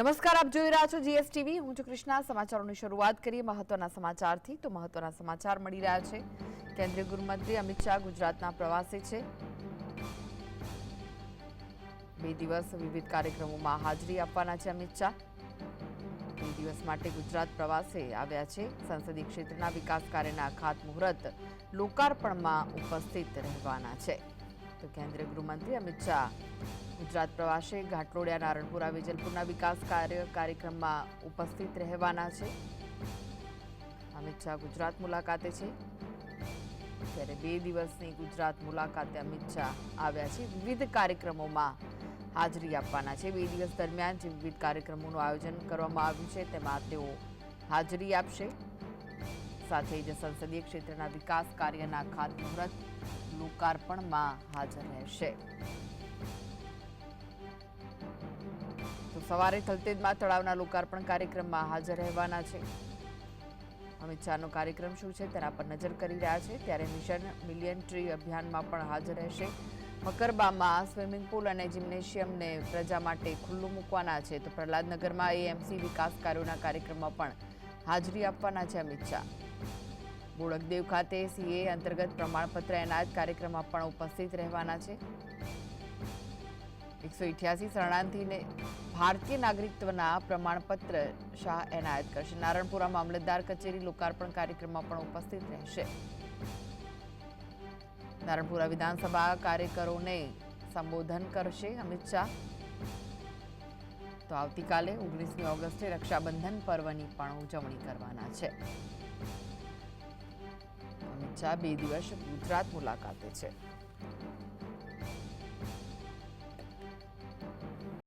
નમસ્કાર, આપ જોઈ રહ્યા છો જીએસટીવી. હું છું કૃષ્ણા. સમાચારોની શરૂઆત કરીએ મહત્વના સમાચારથી. તો મહત્વના સમાચાર મળી રહ્યા છે. કેન્દ્રીય ગૃહમંત્રી અમિત શાહ ગુજરાતના પ્રવાસે છે. બે દિવસ વિવિધ કાર્યક્રમોમાં હાજરી આપવાના છે અમિત શાહ. બે દિવસ માટે ગુજરાત પ્રવાસે આવ્યા છે. સંસદીય ક્ષેત્રના વિકાસ કાર્યના ખાતમુહૂર્ત લોકાર્પણમાં ઉપસ્થિત રહેવાના છે. તો કેન્દ્રીય ગૃહમંત્રી અમિત શાહ. ગુજરાત પ્રવાસે ઘાટલોડિયા, નારણપુરા, વિજલપુરના વિકાસ કાર્ય કાર્યક્રમમાં ઉપસ્થિત રહેવાના છે. અમિત શાહ ગુજરાત મુલાકાતે છે. ત્યારે બે દિવસની ગુજરાત મુલાકાતે અમિત શાહ આવ્યા છે. વિવિધ કાર્યક્રમોમાં હાજરી આપવાના છે. બે દિવસ દરમિયાન જે વિવિધ કાર્યક્રમોનું આયોજન કરવામાં આવ્યું છે, તેમાં તેઓ હાજરી આપશે. સાથે જ સંસદીય ક્ષેત્રના વિકાસ કાર્યના ખાતમુહૂર્ત લોકાર્પણમાં હાજર રહેશે. તો સવારે થલતેજમાં તળાવના લોકાર્પણ કાર્યક્રમમાં હાજર રહેવાના છે. અમિત શાહનો કાર્યક્રમ શું છે તેના પર નજર કરી રહ્યા છે. ત્યારે મિશન મિલિયન ટ્રી અભિયાનમાં પણ હાજર રહેશે. મકરબામાં સ્વિમિંગ પુલ અને જિમ્નેશિયમને પ્રજા માટે ખુલ્લું મૂકવાના છે. તો પ્રહલાદનગરમાં એએમસી વિકાસ કાર્યોના કાર્યક્રમમાં પણ હાજરી આપવાના છે અમિત શાહ. બોડકદેવ ખાતે સીએ અંતર્ગત પ્રમાણપત્ર એનાયત કાર્યક્રમમાં પણ ઉપસ્થિત રહેવાના છે. એકસો ઇઠ્યાસી શરણાર્થીને ભારતીય નાગરિકત્વના પ્રમાણપત્ર શાહ એનાયત કરશે. નારણપુરા મામલતદાર કચેરી લોકાર્પણ કાર્યક્રમમાં પણ ઉપસ્થિત રહેશે. નારણપુરા વિધાનસભા કાર્યકરોને સંબોધન કરશે અમિત શાહ. તો આવતીકાલે ઓગણીસમી ઓગસ્ટે રક્ષાબંધન પર્વની પણ ઉજવણી કરવાના છે. અમિત શાહ બે દિવસ ગુજરાત મુલાકાતે છે.